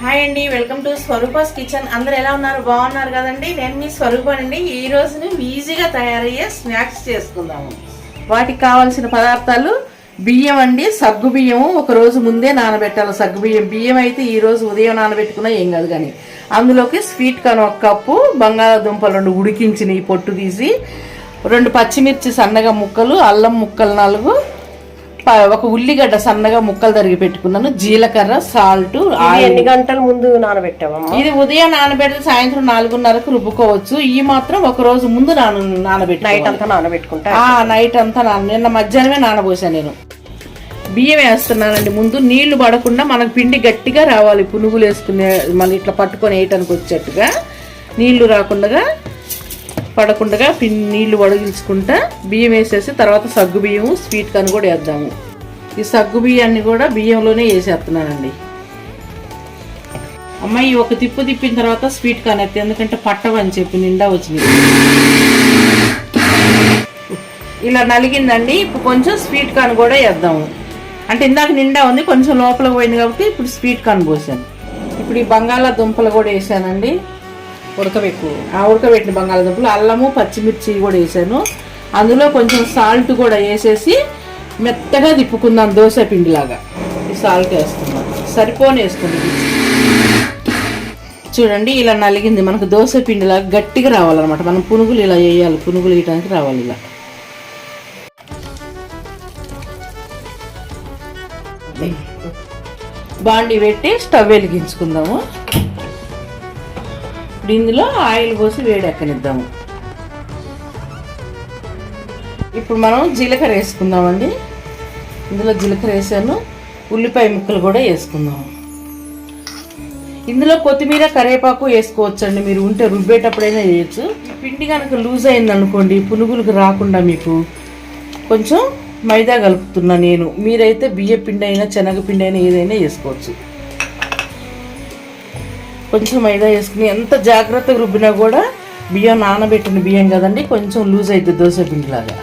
Hi అండి welcome to స్వరూపస్ kitchen. అందరు ఎలా ఉన్నారు? బాగున్నారు కదండి? నేను మీ స్వరూపానండి. ఈ రోజు ఈజీగా తయారయ్యే స్నాక్స్ చేసుకుందాము. వాటికి కావాల్సిన పదార్థాలు బియ్యం అండి సగ్గు బియ్యం ఒక రోజు ముందే నానబెట్టాలి సగ్గు బియ్యం. బియ్యం అయితే ఈ రోజు ఉదయం నానబెట్టుకున్నా ఏం కాదు కానీ. అందులోకి స్వీట్ కార్న్ ఒక కప్పు బంగాళాదుంపలు రెండు ఉడికించినవి పొట్టు తీసి రెండు పచ్చిమిర్చి సన్నగా ముక్కలు అల్లం ముక్కలు నాలుగు ఒక ఉల్లిగడ్డ సన్నగా ముక్కలు తరిగి పెట్టుకున్నాను. జీలకర్ర సాల్ట్ ఎన్ని గంటల ముందు నానబెట్టావమ్మా? ఇది ఉదయం నానబెడితే సాయంత్రం నాలుగున్నరకు రుబ్బుకోవచ్చు. ఈ మాత్రం ఒక రోజు ముందు నాన నానబెట్టి నైట్ అంతా నానబెట్టుకుంటా? ఆ నైట్ అంతా నాన నిన్న మధ్యాహ్నమే నానబోసాను నేను. బియ్యం వేస్తున్నానండి. ముందు నీళ్ళు పడకుండా మనకు పిండి గట్టిగా రావాలి. పునుగులు వేసుకునే మళ్ళీ ఇట్లా పట్టుకొని వేయటానికి వచ్చేట్టుగా నీళ్ళు రాకుండా పడకుండా పిన్ నీళ్ళు వడిగించుకుంటా బియ్యం వేసేసి తర్వాత సగ్గు బియ్యము స్వీట్ కను కూడా వేద్దాము. ఈ సగ్గు బియ్యాన్ని కూడా బియ్యంలోనే వేసేస్తున్నానండి. అమ్మాయి ఒక తిప్పు తిప్పిన తర్వాత స్వీట్ కార్న్ ఎత్తే ఎందుకంటే పట్టవని చెప్పి నిండా వచ్చింది. ఇలా నలిగిందండి ఇప్పుడు కొంచెం స్వీట్ కాన్ కూడా వేద్దాము. అంటే ఇందాక నిండా ఉంది కొంచెం లోపలికి పోయింది కాబట్టి ఇప్పుడు స్వీట్ కార్న్ పోసాను. ఇప్పుడు ఈ బంగాళాదుంపలు కూడా వేసానండి. ఉడకబెట్టు ఆ ఉడకబెట్టిన బంగాళాదుంపలు అల్లము పచ్చిమిర్చి కూడా వేసాను. అందులో కొంచెం సాల్ట్ కూడా వేసేసి మెత్తగా తిప్పుకుందాం దోశ పిండిలాగా. ఈ సాల్ట్ వేస్తున్నాం సరిపోని వేసుకుంది చూడండి ఇలా నలిగింది. మనకు దోశ పిండిలాగా గట్టిగా రావాలన్నమాట. మనం పునుగులు ఇలా వేయాలి. పునుగులు వేయడానికి రావాలి ఇలా. బాండి పెట్టి స్టవ్ వెలిగించుకుందాము. ఇప్పుడు ఇందులో ఆయిల్ పోసి వేడెక్కనిద్దాము ఇప్పుడు మనం జీలకర్ర వేసుకుందామండి. ఇందులో జీలకర్ర వేసాను. ఉల్లిపాయ ముక్కలు కూడా వేసుకుందాము. ఇందులో కొత్తిమీర కరివేపాకు వేసుకోవచ్చండి. మీరు ఉంటే రుబ్బేటప్పుడైనా వేయచ్చు. పిండి కనుక లూజ్ అయింది అనుకోండి పునుగులకు రాకుండా మీకు కొంచెం మైదా కలుపుతున్నా నేను. మీరైతే బియ్య పిండి అయినా శనగపిండి అయినా ఏదైనా వేసుకోవచ్చు. కొంచెం మైదా వేసుకుని ఎంత జాగ్రత్తగా రుబ్బినా కూడా బియ్యం నానబెట్టిన బియ్యం కదండి కొంచెం లూజ్ అవుతుంది దోశ పిండిలాగా.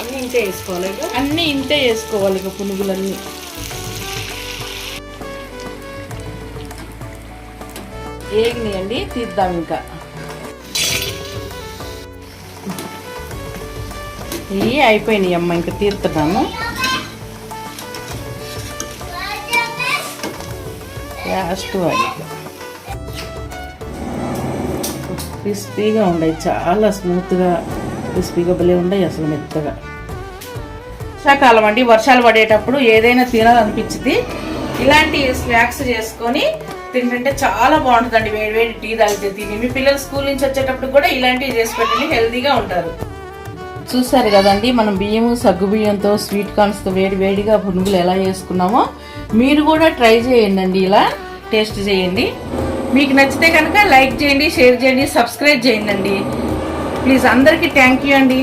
అన్ని ఇంతే వేసుకోవాలి ఇక. అన్నీ ఇంతే వేసుకోవాలి ఇక పునుగులన్నీ. ఏగినాయండి? తీద్దాం ఇంకా. ఇవి అయిపోయినాయి అమ్మ ఇంకా తీర్తున్నాను లాస్ట్ క్రిస్పీగా ఉన్నాయి చాలా స్మూత్గా క్రిస్పీగా భలే ఉన్నాయి అసలు మెత్తగా. వర్షాకాలం అండి వర్షాలు పడేటప్పుడు ఏదైనా తినాలనిపించింది ఇలాంటి స్నాక్స్ చేసుకొని తింటుంటే చాలా బాగుంటుందండి వేడి వేడి టీ తాగితే తిని. మీ పిల్లలు స్కూల్ నుంచి వచ్చేటప్పుడు కూడా ఇలాంటివి చేసి పెట్టండి హెల్తీగా ఉంటారు. చూసారు కదండి మనం బియ్యము సగ్గు బియ్యంతో స్వీట్ కార్న్స్తో వేడి వేడిగా పునుగులు ఎలా చేసుకున్నామో మీరు కూడా ట్రై చేయండి ఇలా టేస్ట్ చేయండి. మీకు నచ్చితే కనుక లైక్ చేయండి షేర్ చేయండి సబ్స్క్రైబ్ చేయండి ప్లీజ్ అందరికీ థ్యాంక్ యూ అండి.